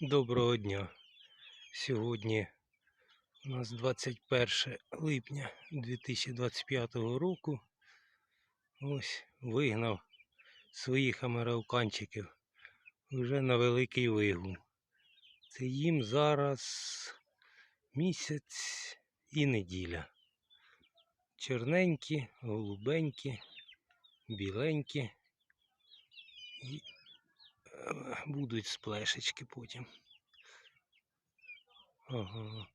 Доброго дня. Сьогодні у нас 21 липня 2025 року. Ось вигнав своїх американчиків вже на великий вигул. Це їм зараз місяць і неділя. Чорненькі, голубенькі, біленькі. І е, будуть сплешечки потім. Ага.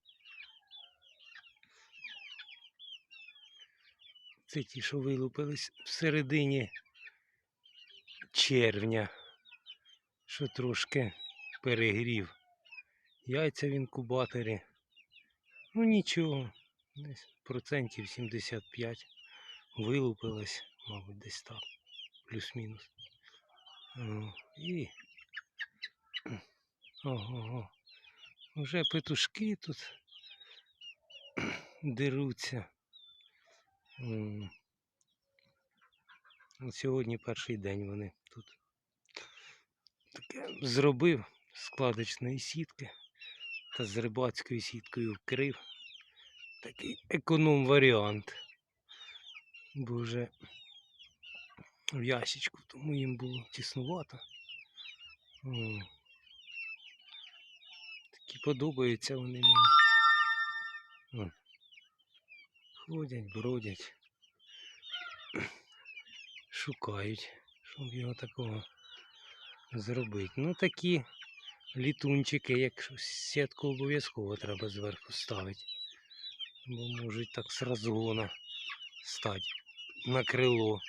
Це ті, що вилупились в середині червня, що трошки перегрів. Яйця в інкубаторі. Ну нічого, десь процентів 75 вилупилось, мабуть, десь так, плюс-мінус. І ого, вже петушки тут деруться. Сьогодні перший день вони тут. Таке зробив складочної сітки та з рибацькою сіткою вкрив. Такий економ варіант. Бо вже в ящичку, тому їм було тіснувато. Подобаються вони мені. Ходять, бродять, шукають, щоб його такого зробити. Ну такі літунчики, якщо сітку обов'язково треба зверху ставити. Бо можуть так з розгона стати на крило.